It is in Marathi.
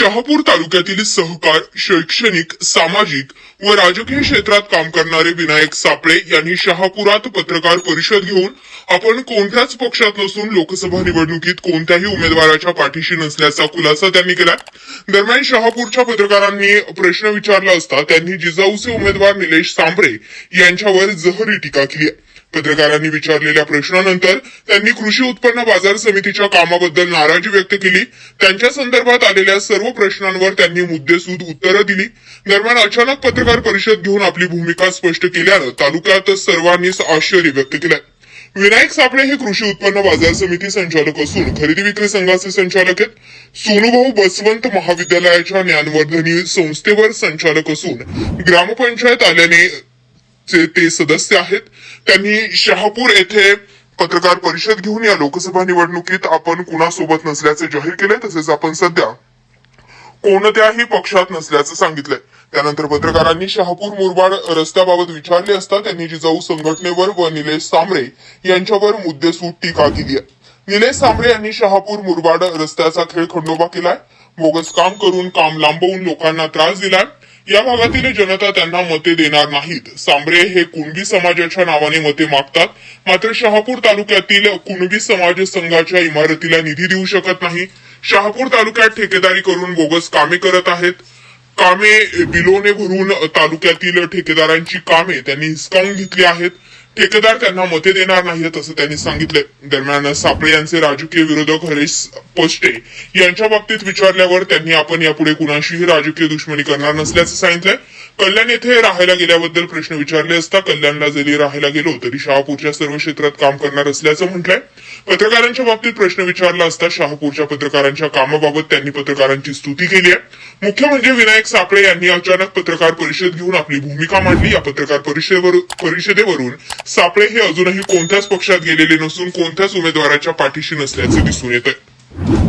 शहापूर तालुक्यातील सहकार शैक्षणिक सामाजिक व राजकीय क्षेत्रात काम करणारे विनायक सापळे यांनी शहापुरात पत्रकार परिषद घेऊन आपण कोणत्याच पक्षात नसून लोकसभा निवडणुकीत कोणत्याही उमेदवाराच्या पाठीशी नसल्याचा खुलासा त्यांनी केला दरम्यान शहापूरच्या पत्रकारांनी प्रश्न विचारला असता त्यांनी जिजाऊचे उमेदवार निलेश सांबरे यांच्यावर जहरी टीका केली आहे. पत्रकारांनी विचारलेल्या प्रश्नानंतर त्यांनी कृषी उत्पन्न बाजार समितीच्या कामाबद्दल नाराजी व्यक्त केली. त्यांच्या संदर्भात आलेल्या सर्व प्रश्नांवर त्यांनी मुद्देसूद उत्तरं दिली. दरम्यान अचानक पत्रकार परिषद घेऊन आपली भूमिका स्पष्ट केल्यानं तालुक्यात सर्वांनीच आश्चर्य व्यक्त केलंय विनायक सापळे हे कृषी उत्पन्न बाजार समिती संचालक असून खरेदी विक्री संघाचे संचालक आहेत. सोनुभाऊ बसवंत महाविद्यालयाच्या ज्ञानवर्धनी संस्थेवर संचालक असून ग्रामपंचायत आल्याने चे ते सदस्य आहेत. त्यांनी शहापूर येथे पत्रकार परिषद घेऊन या लोकसभा निवडणुकीत आपण कुणासोबत नसल्याचे जाहीर केले तसेच आपण सध्या कोणत्याही पक्षात नसल्याचं सांगितलंय. त्यानंतर पत्रकारांनी शहापूर मुरबाड रस्त्याबाबत विचारले असता त्यांनी जिजाऊ संघटनेवर व निलेश सांबळे यांच्यावर मुद्देसूद टीका केली आहे. निलेश सांबळे यांनी शहापूर मुरबाड रस्त्याचा खेळ खंडोबा केलाय. बोगस काम करून काम लांबवून लोकांना त्रास दिलाय. या भागातील जनता त्यांना मते देणार नाहीत. सांबरे हे कुणबी समाजाच्या नावाने मते मागतात. मात्र शहापूर तालुक्यातील कुणबी समाज संघाच्या इमारतीला निधी देऊ शकत नाही. शहापूर तालुक्यात ठेकेदारी करून बोगस कामे करत आहेत. कामे बिलोने भरून तालुक्यातील ठेकेदारांची कामे त्यांनी हिसकावून घेतली आहेत. ठेकेदार त्यांना मते देणार नाहीत असं त्यांनी सांगितले दरम्यान सापळे यांचे राजकीय विरोधक हरीश पोस्टे यांच्या बाबतीत विचारल्यावर त्यांनी आपण यापुढे कुणाशीही राजकीय दुश्मनी करणार नसल्याचं सांगितलंय. कल्याण येथे राहायला गेल्याबद्दल प्रश्न विचारले असता कल्याणला जरी राहायला गेलो तरी शहापूरच्या सर्व क्षेत्रात काम करणार असल्याचं म्हटलंय. पत्रकारांच्या बाबतीत प्रश्न विचारला असता शहापूरच्या पत्रकारांच्या कामाबाबत त्यांनी पत्रकारांची स्तुती केली आहे. मुख्य म्हणजे विनायक सापळे यांनी अचानक पत्रकार परिषद घेऊन आपली भूमिका मांडली. या पत्रकार परिषदेवरून सापळे हे अजूनही कोणत्याच पक्षात गेलेले नसून कोणत्याच उमेदवाराच्या पाठीशी नसल्याचे दिसून येत आहे